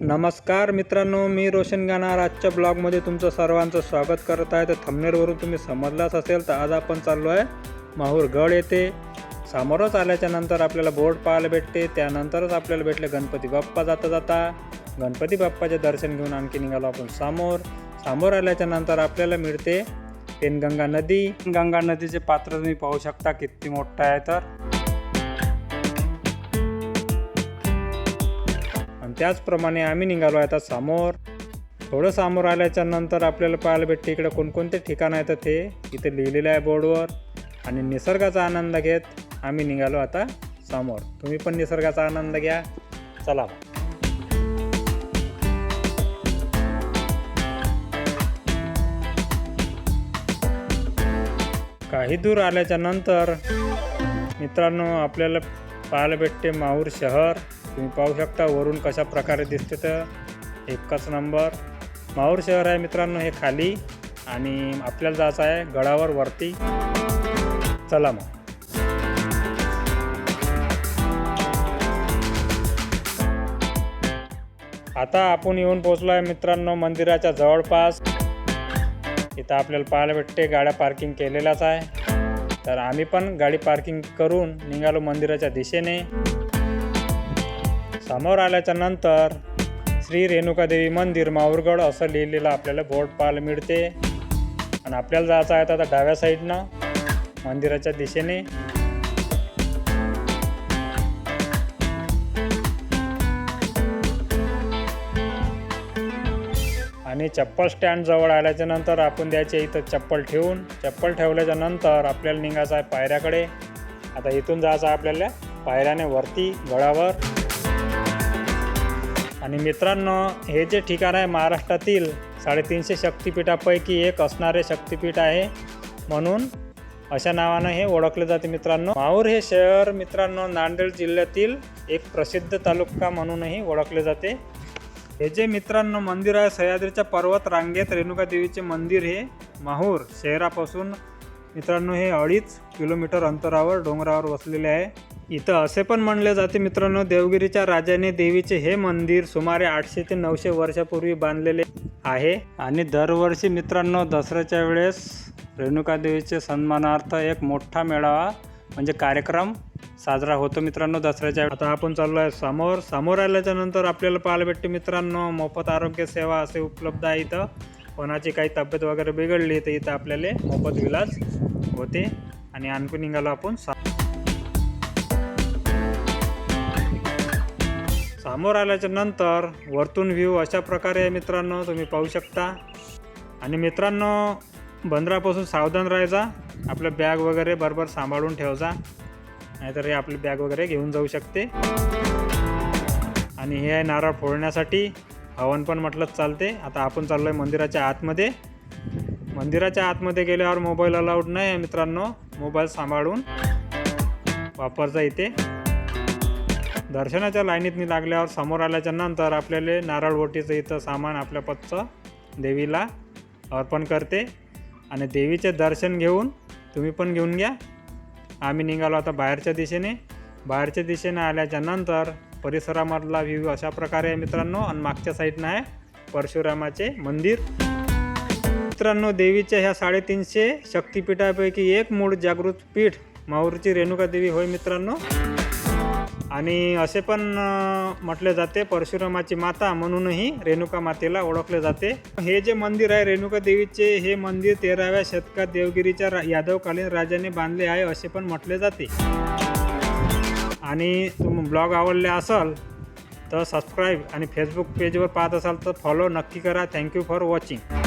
नमस्कार मित्रांनो मी रोशन गाणार. आजच्या ब्लॉगमध्ये तुमचं सर्वांचं स्वागत करत आहे. तर थंबनेरवरून तुम्ही समजलाच असेल तर आज आपण चाललो आहे माहूरगड येते येथे. समोरच आल्याच्यानंतर आपल्याला बोर्ड पाहायला भेटते. त्यानंतरच आपल्याला भेटले गणपती बाप्पा जाता जाता. गणपती बाप्पाचे दर्शन घेऊन आणखी निघालो आपण समोर. समोर आल्याच्यानंतर आपल्याला मिळते पेनगंगा नदी. गंगा नदीचे पात्र तुम्ही पाहू शकता किती मोठं आहे तर. त्याचप्रमाणे आम्ही निघालो आहे आता समोर. थोडं समोर आल्याच्यानंतर आपल्याला पाहायला भेटते इकडे कोणकोणते ठिकाण आहेत ते. इथे लिहिलेलं आहे बोर्डवर. आणि निसर्गाचा आनंद घेत आम्ही निघालो आता समोर. तुम्ही पण निसर्गाचा आनंद घ्या. चला काही दूर आल्याच्यानंतर मित्रांनो आपल्याला पाहायला भेटते माहूर शहर. तुम्ही पाहू शकता वरून कशा प्रकारे दिसते तर एकच नंबर. माहूर शहर आहे मित्रांनो हे खाली आणि आपल्याला जायचं आहे गडावर वरती. चला मग. आता आपण येऊन पोहोचलो आहे मित्रांनो मंदिराच्या जवळपास. इथं आपल्याला पाहायला भेटते गाड्या पार्किंग केलेल्याच आहे. तर आम्ही पण गाडी पार्किंग करून निघालो मंदिराच्या दिशेने. समोर आल्याच्यानंतर श्री रेणुकादेवी मंदिर माहूरगड असं लिहिलेलं आपल्याला बोर्ड पाहायला मिळते. आणि आपल्याला जायचं आहे आता डाव्या साईडनं मंदिराच्या दिशेने. आणि चप्पल स्टँड जवळ आल्याच्यानंतर आपण द्यायचे इथं चप्पल ठेवून. चप्पल ठेवल्याच्या नंतर आपल्याला निघायचं आहे पायऱ्याकडे. आता इथून जायचं आहे आपल्याला पायऱ्याने वरती गडावर. आणि मित्रांनो हे जे ठिकाण आहे महाराष्ट्रातील साडेतीनशे शक्तिपीठापैकी एक असणारे शक्तिपीठ आहे. म्हणून अशा नावानं हे ओळखले जाते मित्रांनो. माहूर हे शहर मित्रांनो नांदेड जिल्ह्यातील एक प्रसिद्ध तालुका म्हणूनही ओळखले जाते. हे जे मित्रांनो मंदिर आहे सह्याद्रीच्या पर्वत रांगेत रेणुका देवीचे मंदिर हे माहूर शहरापासून मित्रांनो हे अडीच किलोमीटर अंतरावर डोंगरावर वसलेले आहे. इथं असे पण म्हणले जाते मित्रांनो देवगिरीच्या राजाने देवीचे हे मंदिर सुमारे आठशे ते नऊशे वर्षापूर्वी बांधलेले आहे. आणि दरवर्षी मित्रांनो दसऱ्याच्या वेळेस रेणुका देवीचे सन्मानार्थ एक मोठा मेळावा म्हणजे कार्यक्रम साजरा होतो मित्रांनो दसऱ्याच्या आता आपण चाललो आहे समोर. समोर आल्याच्यानंतर आपल्याला पाहायला भेटते मित्रांनो मोफत आरोग्य सेवा असे उपलब्ध आहे इथं. कोणाची काही तब्येत वगैरे बिघडली तर इथं आपल्याला मोफत इलाज होते. आणि आणखी निघालो आपण सा समोर आल्याच्यानंतर वरतून व्ह्यू अशा प्रकारे आहे मित्रांनो तुम्ही पाहू शकता. आणि मित्रांनो बंदरापासून सावधान राहायचा. आपलं बॅग वगैरे बरोबर सांभाळून ठेवजा नाहीतर हे आपली बॅग वगैरे घेऊन जाऊ शकते. आणि हे आहे नारळ फोडण्यासाठी. हवन पण म्हटलंच चालते. आता आपण चाललो आहे मंदिराच्या आतमध्ये. मंदिराच्या आतमध्ये गेल्यावर मोबाईल अलाउड नाही आहे मित्रांनो. मोबाईल सांभाळून वापरता येते. दर्शनाच्या लाईनीतनी लागल्यावर समोर आल्याच्यानंतर आपल्याला नारळवटीचं इथं सामान आपल्या पच्चं देवीला अर्पण करते. आणि देवीचे दर्शन घेऊन तुम्ही पण घेऊन घ्या. आम्ही निघालो आता बाहेरच्या दिशेने. बाहेरच्या दिशेने आल्याच्यानंतर परिसरामधला व्ह्यू अशा प्रकारे आहे मित्रांनो. आणि मागच्या साईडनं आहे परशुरामाचे मंदिर. मित्रांनो देवीच्या ह्या साडेतीनशे शक्तिपीठापैकी एक मूळ जागृत पीठ माहूरची रेणुका देवी होय मित्रांनो. आणि असे पण म्हटले जाते परशुरामाची माता म्हणूनही रेणुका मातेला ओळखले जाते. हे जे मंदिर आहे रेणुका देवीचे हे मंदिर तेराव्या शतकात देवगिरीच्या रा यादवकालीन राजाने बांधले आहे असे पण म्हटले जाते. आणि तुम ब्लॉग आवडले असाल तर सबस्क्राईब आणि फेसबुक पेजवर पाहत असाल तर फॉलो नक्की करा. Thank you for watching.